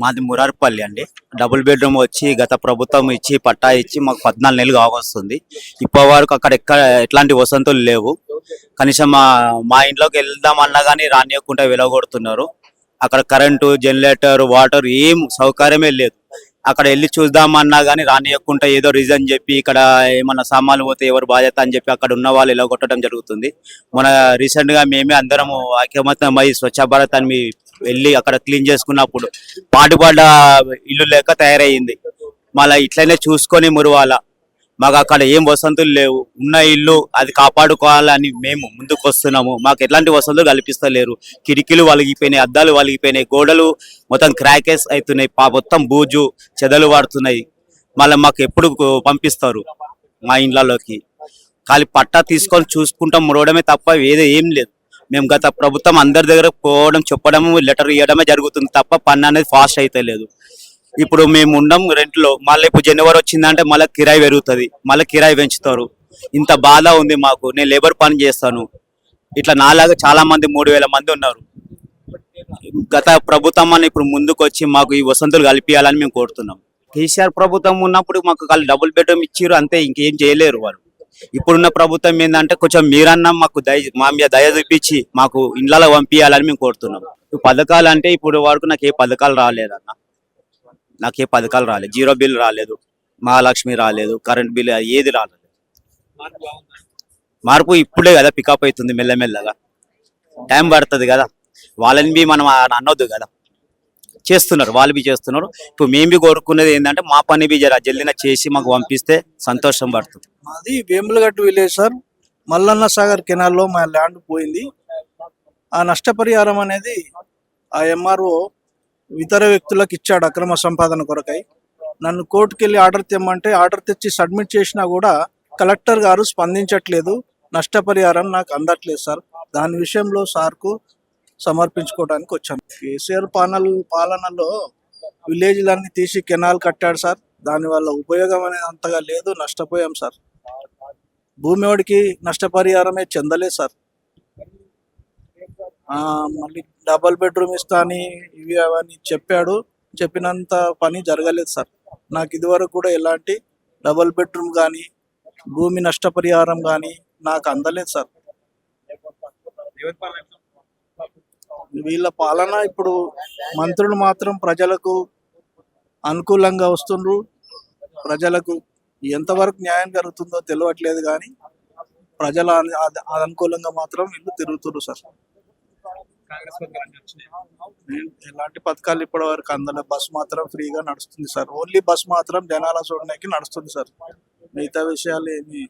మాది మురార్పల్లి అండి. Double bedroom వచ్చి గత ప్రభుత్వం ఇచ్చి పట్టా ఇచ్చి మాకు పద్నాలుగు నెలలు కావస్తుంది. ఇప్పటి వరకు అక్కడ ఎక్కడ ఎట్లాంటి వసంతులు లేవు. కనీసం మా మా ఇంట్లోకి వెళ్దామన్నా కానీ రానియకుండా వెలగొడుతున్నారు. అక్కడ కరెంటు జనరేటర్ వాటర్ ఏం సౌకర్యమే లేదు. అక్కడ వెళ్ళి చూద్దామన్నా కానీ రానియకుండా ఏదో రీజన్ చెప్పి ఇక్కడ ఏమన్నా సామాన్లు పోతే ఎవరు బాధ్యత అని చెప్పి అక్కడ ఉన్న వాళ్ళు కొట్టడం జరుగుతుంది. మన రీసెంట్గా మేమే అందరము ఐక్యమత్యమై స్వచ్ఛ భారత్ అని వెళ్ళి అక్కడ క్లీన్ చేసుకున్నప్పుడు పాటుపడ్డ ఇల్లు లేక తయారయ్యింది. మళ్ళీ ఇట్లనే చూసుకొని మురువాల. మాకు అక్కడ ఏం వసంతులు లేవు. ఉన్న ఇల్లు అది కాపాడుకోవాలని మేము ముందుకు వస్తున్నాము. మాకు ఎట్లాంటి వసంతులు కల్పిస్తలేరు. కిటికీలు వలిగిపోయినాయి అద్దాలు వలిగిపోయినాయి గోడలు మొత్తం క్రాకెస్ అవుతున్నాయి పా- మొత్తం బూజు చెదలు పడుతున్నాయి మళ్ళీ మాకు ఎప్పుడు పంపిస్తారు మా ఇండ్లలోకి. ఖాళీ పట్టా తీసుకొని చూసుకుంటాం మురవడమే తప్ప ఏదో ఏం లేదు. మేము గత ప్రభుత్వం అందరి దగ్గర పోవడం చెప్పడం లెటర్ ఇవ్వడమే జరుగుతుంది తప్ప పన్ను అనేది ఫాస్ట్ అయితే లేదు. ఇప్పుడు మేము ఉండం రెంట్లో. మళ్ళీ ఇప్పుడు జనవరి వచ్చిందంటే మళ్ళీ కిరాయి పెరుగుతుంది. మళ్ళీ కిరాయి పెంచుతారు. ఇంత బాధ ఉంది మాకు. నేను లేబర్ పని చేస్తాను. ఇట్లా నాలాగా చాలా మంది మూడు వేల మంది ఉన్నారు. గత ప్రభుత్వం అని ఇప్పుడు ముందుకు వచ్చి మాకు ఈ వసంతులు కల్పించాలని మేము కోరుతున్నాం. కేసీఆర్ ప్రభుత్వం ఉన్నప్పుడు మాకు వాళ్ళు డబుల్ బెడ్రూమ్ ఇచ్చారు అంతే ఇంకేం చేయలేరు వాళ్ళు. ఇప్పుడున్న ప్రభుత్వం ఏంటంటే కొంచెం మీరన్నా మాకు దయ మా మీద దయ చూపించి మాకు ఇండ్లలో పంపించాలని మేము కోరుతున్నాం. ఈ పథకాలు అంటే ఇప్పుడు వరకు నాకు ఏ పథకాలు రాలేదన్న నాకు ఏ పథకాలు రాలేదు. జీరో బిల్ రాలేదు. మహాలక్ష్మి రాలేదు. కరెంట్ బిల్ ఏది రాలేదు. మార్పు ఇప్పుడే కదా పికప్ అవుతుంది మెల్లమెల్లగా. టైం పడుతుంది కదా. వాళ్ళని బి మనం అనొద్దు కదా. చేస్తున్నారు వాళ్ళు బి చేస్తున్నారు. ఇప్పుడు మేము బి కోరుకునేది ఏంటంటే మా పని బి జర జల్లిన చేసి మాకు పంపిస్తే సంతోషం పడుతుంది. మాది వేములగట్టు విలేజ్ సార్. మల్లన్న సాగర్ కెనాల్లో మా ల్యాండ్ పోయింది. ఆ నష్టపరిహారం అనేది ఆ ఎంఆర్ఓ ఇతర వ్యక్తులకు ఇచ్చాడు అక్రమ సంపాదన కొరకై. నన్ను కోర్టుకి వెళ్ళి ఆర్డర్ తెమ్మంటే ఆర్డర్ తెచ్చి సబ్మిట్ చేసినా కూడా కలెక్టర్ గారు స్పందించట్లేదు. నష్టపరిహారం నాకు అందట్లేదు సార్. దాని విషయంలో సార్కు సమర్పించుకోవడానికి వచ్చాను కేసీఆర్ పాలన పాలనలో విలేజ్లన్నీ తీసి కెనాల్ కట్టాడు సార్. దానివల్ల ఉపయోగం అనేది అంతగా లేదు నష్టపోయాం సార్. భూమి వాడికి నష్టపరిహారమే చెందలేదు సార్. ఆ, మళ్ళీ డబల్ బెడ్రూమ్ ఇస్తా అని ఇవి అవన్నీ చెప్పాడు. చెప్పినంత పని జరగలేదు సార్. నాకు ఇదివరకు కూడా ఎలాంటి డబల్ బెడ్రూమ్ కానీ భూమి నష్టపరిహారం కానీ నాకు అందలేదు సార్. వీళ్ళ పాలన ఇప్పుడు మంత్రులు మాత్రం ప్రజలకు అనుకూలంగా వస్తుండ్రు. ప్రజలకు ఎంతవరకు న్యాయం జరుగుతుందో తెలియట్లేదు కానీ ప్రజల అనుకూలంగా మాత్రం వీళ్ళు తిరుగుతున్నారు సార్. ఎలాంటి పథకాలు ఇప్పటి వరకు అందలే. బస్ మాత్రం ఫ్రీగా నడుస్తుంది సార్. ఓన్లీ బస్ మాత్రం జనాల చూడడానికి నడుస్తుంది సార్. మిగతా విషయాలు ఏమి